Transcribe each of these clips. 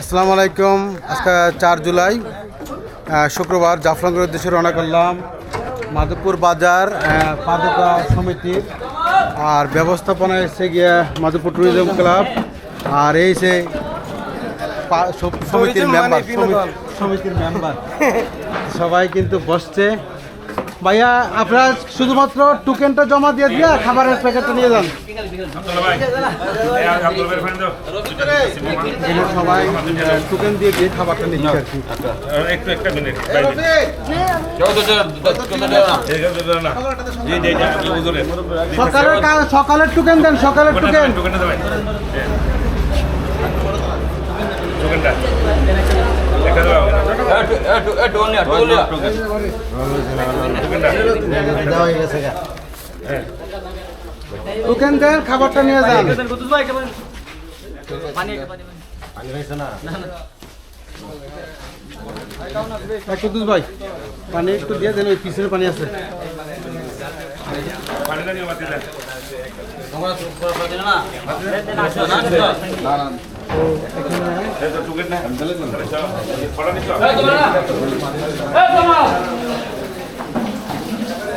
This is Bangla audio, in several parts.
আসসালামু আলাইকুম। আজকে চার জুলাই শুক্রবার জাফলঙ্গের উদ্দেশ্যে রওনা করলাম। মাধবপুর বাজার পাদুকা সমিতির আর ব্যবস্থাপনা এসে গিয়া মাধবপুর ট্যুরিজম ক্লাব আর এই সে সমিতির মেম্বার সমিতির মেম্বার সবাই কিন্তু বসছে। ভাইয়া আপনারা শুধুমাত্র টোকেনটা জমা দিয়ে দিয়ে খাবারের প্যাকেটটা নিয়ে যান। সবাই টোকেন দিয়ে দিয়ে খাবারটা নিচ্ছে আর কি। একটু একটা মিনিট সকালের সকালের টোকেন দেন সকালের টোকেন। টোকেন দেন খাবারটা নিয়ে যান। একটু দুধ ভাই পানি একটু দিয়ে দেন ওই পিছনে পানি আছে।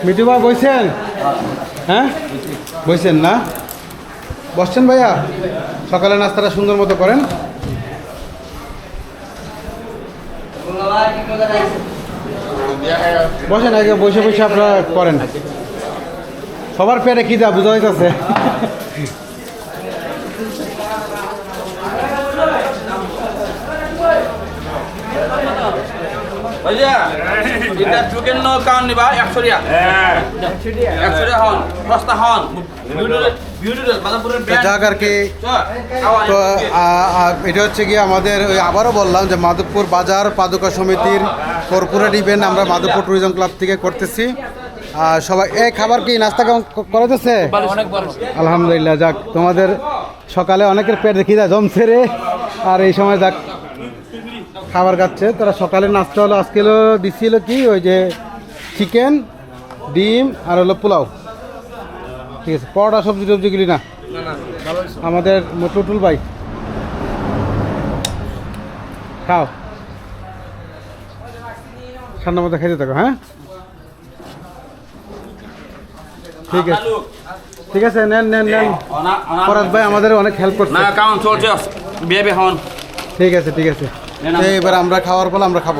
মিঠু ভাই বইছেন হ্যাঁ? বইছেন না? বসছেন ভাইয়া? সকালে নাস্তাটা সুন্দর মতো করেন। বসেন, আগে বসে বসে আপনারা করেন। সবার পেটে খিদা, বুঝা হইতেছে এটা টুকেন ন নিবা একশো রিয়া একশো রিয়া হন সস্তা হন। বিউটি বাদামপুরের তো যাক আর কি তো এটা হচ্ছে কি আমাদের ওই আবারও বললাম যে মাধবপুর বাজার পাদুকা সমিতির কর্পোরেট ইভেন্ট আমরা মাধবপুর ট্যুরিজম ক্লাব থেকে করতেছি। আর সবাই এই খাবার কি নাস্তা কেমন করাতেছে আলহামদুলিল্লাহ যাক তোমাদের সকালে অনেকের পেট দেখি যা জমছে রে। আর এই সময় যাক খাবার খাচ্ছে। তারা সকালে নাস্তা হলো আজকে হলো দিচ্ছিল কি ওই যে চিকেন ডিম আর হলো পোলাও। ঠিক আছে পরোটা সবজি টবজিগুলি না? আমাদের টুটুল ভাই। খাও। ঠান্ডা মতো খেতে থাকো হ্যাঁ? ঠিক আছে। ঠিক আছে নেন নেন নেন। ফরাজ ভাই আমাদের অনেক হেল্প করছে। ঠিক আছে ঠিক আছে। এবার আমরা খাওয়ার পর আমরা খাব।